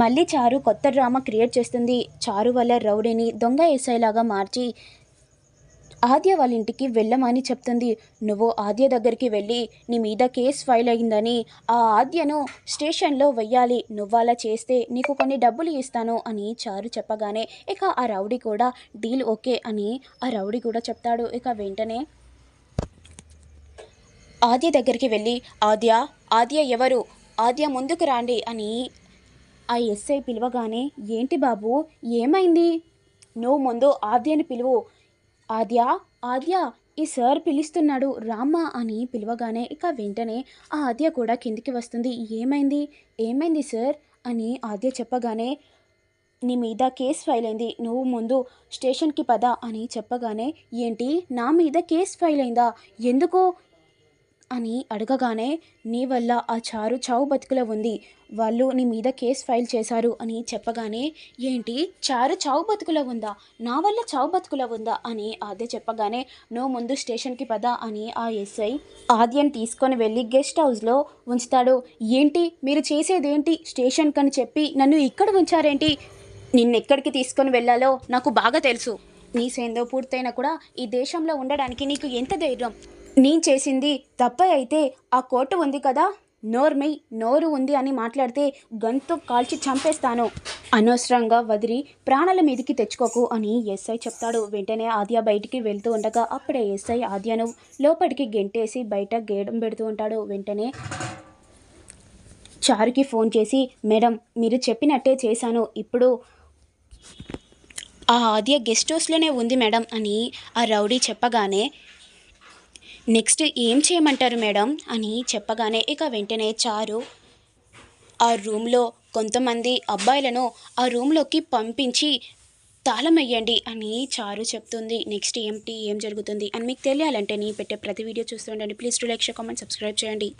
మళ్ళీ చారు కొత్త డ్రామా క్రియేట్ చేస్తుంది. చారు వల్ల రౌడీని దొంగ ఏసైలాగా మార్చి ఆద్య వాళ్ళ ఇంటికి వెళ్ళమని చెప్తుంది. నువ్వు ఆద్య దగ్గరికి వెళ్ళి నీ మీద కేసు ఫైల్ అయిందని ఆ ఆద్యను స్టేషన్లో వెయ్యాలి. నువ్వు అలా చేస్తే నీకు కొన్ని డబ్బులు ఇస్తాను అని చారు చెప్పగానే ఇక ఆ రౌడీ కూడా డీల్ ఓకే అని ఆ రౌడీ కూడా చెప్తాడు. ఇక వెంటనే ఆద్య దగ్గరికి వెళ్ళి ఆద్య ఆద్య ఎవరు? ఆద్య ముందుకు రాండి అని ఆ ఎస్ఐ పిలవగానే ఏంటి బాబు ఏమైంది? నువ్వు ముందు ఆద్యని పిలువు. ఆద్య ఆద్య ఈ సార్ పిలుస్తున్నాడు రామ్మా అని పిలవగానే ఇక వెంటనే ఆ ఆద్య కూడా కిందికి వస్తుంది. ఏమైంది? ఏమైంది సార్? అని ఆద్య చెప్పగానే నీ మీద కేసు ఫైల్ అయింది. నువ్వు ముందు స్టేషన్కి పద అని చెప్పగానే ఏంటి? నా మీద కేసు ఫైల్ అయిందా? ఎందుకు? అని అడగగానే నీ వల్ల ఆ చారు చావు బతుకులో ఉంది. వాళ్ళు నీ మీద కేసు ఫైల్ చేశారు అని చెప్పగానే ఏంటి? చారు చావు బతుకులో ఉందా? నా వల్ల చావు బతుకులో ఉందా? అని ఆద్య చెప్పగానే నువ్వు ముందు స్టేషన్కి పద అని ఆ ఎస్ఐ ఆద్యని తీసుకొని వెళ్ళి గెస్ట్ హౌస్లో ఉంచుతాడు. ఏంటి? మీరు చేసేదేంటి? స్టేషన్కి అని చెప్పి నన్ను ఇక్కడ ఉంచారేంటి? నిన్నెక్కడికి తీసుకొని వెళ్ళాలో నాకు బాగా తెలుసు. నీ సేందో పూర్తయినా కూడా ఈ దేశంలో ఉండడానికి నీకు ఎంత ధైర్యం? నేను చేసింది తప్ప అయితే ఆ కోర్టు ఉంది కదా? నోర్మై నోరు ఉంది అని మాట్లాడితే గంతో కాల్చి చంపేస్తాను. అనవసరంగా వదిలి ప్రాణాల మీదకి తెచ్చుకోకు అని ఎస్ఐ చెప్తాడు. వెంటనే ఆద్య బయటికి వెళ్తూ ఉండగా అప్పుడే ఎస్ఐ ఆద్యను లోపలికి గెంటేసి బయట గేడం పెడుతూ ఉంటాడు. వెంటనే చారుకి ఫోన్ చేసి మేడం మీరు చెప్పినట్టే చేశాను. ఇప్పుడు ఆ ఆద్య గెస్ట్ హౌస్లోనే ఉంది మేడం అని ఆ రౌడీ చెప్పగానే నెక్స్ట్ ఏం చేయమంటారు మేడం? అని చెప్పగానే ఇక వెంటనే చారు ఆ రూమ్లో కొంతమంది అబ్బాయిలను ఆ రూమ్లోకి పంపించి తాళం వేయండి అని చారు చెప్తుంది. నెక్స్ట్ ఏంటి ఏం జరుగుతుంది అని మీకు తెలియాలంటే నేను పెట్టే ప్రతి video చూస్తుండండి please to like show comment subscribe చేయండి.